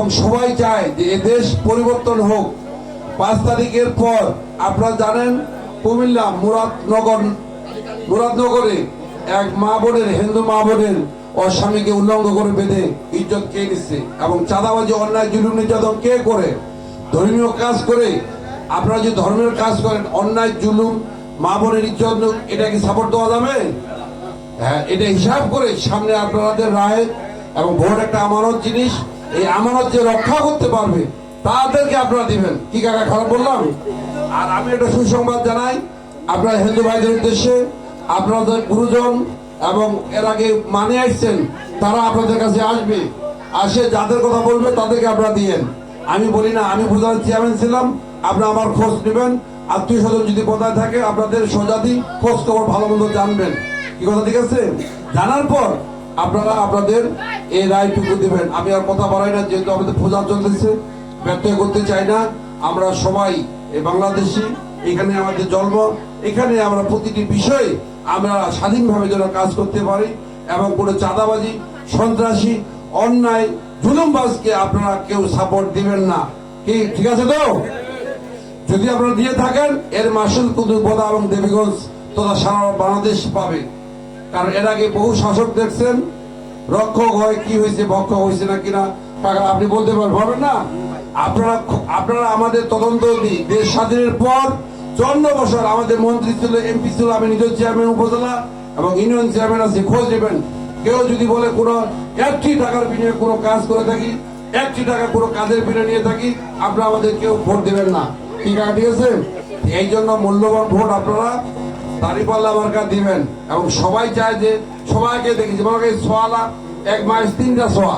এবং সবাই চায় যে এ দেশ পরিবর্তন হোক। পাঁচ তারিখের পর আপনারা জানেন, কুমিল্লা মুরাদনগর মুরাদনগরে এক মা বোনের, হিন্দু মা বোনের ও স্বামীকে উল্লঙ্ঘ করে বেঁধে ইজ্জত কে নিচ্ছে এবং চাঁদাবাজি, অন্যায়, জুলুম, নির্যাতন কে করে? ধর্মীয় কাজ করে আপনারা যে ধর্মের কাজ করেন, অন্যায়, জুলুম, মা বোনের ইজ্জত এটা কি সাপোর্ট দেওয়া যাবে? হ্যাঁ এটা হিসাব করে সামনে আপনাদের রায় এবং ভোট একটা আমানত জিনিস। এই আমানত যে রক্ষা করতে পারবে, তাদেরকে আপনারা দিবেন। কি কাকা খারাপ বললাম? আর আমি একটা সুসংবাদ জানাই, আপনার হিন্দু ভাইদের উদ্দেশ্যে আপনাদের গুরুজন এবং এর আগে মানে আসছেন, তারা আপনাদের কাছে আসবে, আসে যাদের কথা বলবে তাদেরকে আপনারা দিয়েন। আমি বলি না, আমি প্রধান চেয়ারম্যান ছিলাম, আপনারা আমার খোঁজ নেবেন। আত্মীয় স্বজন যদি কোথায় থাকে, আপনাদের সোজাদি খোঁজ খবর ভালো মন্দ জানবেন। কি কথা, ঠিক আছে? জানার পর আপনারা আপনাদের এই রায়টুকু দিবেন। আমি আর কথা বাড়াই না, যেহেতু আমাদের পূজা চলতেছে, ব্যর্থ করতে চাই না। আমরা সবাই বাংলাদেশি, এখানে আমাদের জন্ম, এখানে আমরা প্রতিটি বিষয়ে আমরা স্বাধীনভাবে যেন কাজ করতে পারি এবং কোনো চাঁদাবাজি, সন্ত্রাসী, অন্যায়, জুলুমবাজকে আপনারা কেউ সাপোর্ট দিবেন না। কি, ঠিক আছে তো? যদি আপনারা দিয়ে থাকেন, এর মাসুল কিন্তু বোদা এবং দেবীগঞ্জ তথা সারা বাংলাদেশ পাবে। কারণ এর আগে বহু শাসক দেখছেন, রক্ষক হয়, কি হয়েছে, ভক্ষক হয়েছে না কিনা আপনি বলতে পারবেন না? আপনারা আপনারা আমাদের তদন্ত দেশ স্বাধীনের পর চন্দ্র বছর আমাদের মন্ত্রী ছিল এমপি ছিল, আমি নিজের চেয়ারম্যান উপজেলা এবং ইউনিয়ন চেয়ারম্যান আছে, খোঁজ নেবেন। কেউ যদি বলে কোনো একটি টাকার বিনিয়োগে কোনো কাজ করে থাকি, একটি টাকা কোনো কাজের বিনিয়োগ নিয়ে থাকি, আপনারা আমাদের কেউ ভোট দেবেন না। ঠিক আছে এই জন্য মূল্যবান ভোট আপনারা দাঁড়িপাল্লা মার্কা দিবেন। এবং সবাই চায় যে সবাইকে দেখেছি। মনে করেন সোয়া লাখ এক মাস, তিনটা সোয়া।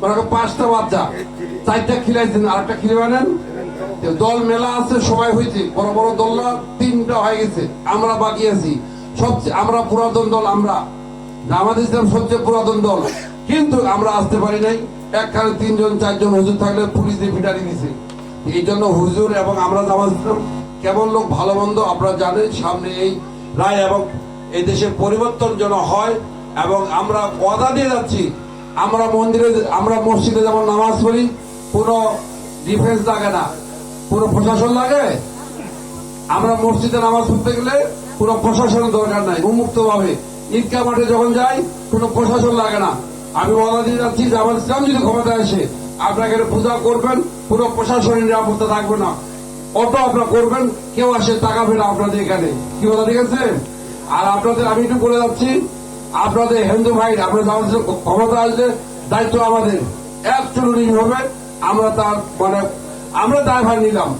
মনে করেন পাঁচটা বাচ্চা। চারটা খিলাইছেন আর একটা খিলে বানেন দল মেলা আছে, সবাই হয়েছে বড় বড় দলরা তিনটা হয়ে গেছে। আমরা বাকি আছি। সবচেয়ে আমরা পুরাতন দল, আমরা। জামাত ইসলাম সবচেয়ে পুরাতন দল। কিন্তু আমরা আসতে পারি নাই। একখানে তিনজন, চারজন হুজুর থাকলে পুলিশ দিয়ে ফিটারি দিছে। এই জন্য হুজুর এবং আমরা ইসলাম কেমন লোক, ভালো মন্দ, আপনারা জানেন, সামনে এই রায় এবং এই দেশের পরিবর্তন যেন হয় এবং আমরা ওয়াদা দিয়ে যাচ্ছি, আমরা মন্দিরে, আমরা মসজিদে যেমন নামাজ পড়ি কোনো ডিফেন্স লাগে না, পুরো প্রশাসন লাগে। আমরা মসজিদে নামাজ পড়তে গেলে কোনো প্রশাসনের দরকার নাই উন্মুক্ত ভাবে মাঠে যখন যাই, কোনো প্রশাসন লাগে না। আমি ওয়াদা দিয়ে যাচ্ছি আমার ইসলাম যদি ক্ষমতা আসে, আপনাকে পূজা করবেন, পুরো প্রশাসনের নিরাপত্তা থাকবে না। অটো আপনারা করবেন, কেউ আসে, টাকা ফেরা আপনাদের এখানে। কি কথা ঠিক আছে? আর আপনাদের, আমি একটু বলে যাচ্ছি, আপনাদের হিন্দু ভাই, আপনাদের ক্ষমতা আসলে দায়িত্ব আমাদের। এক চুরি হবে, আমরা তার মানে আমরা দায় দায়ভার নিলাম।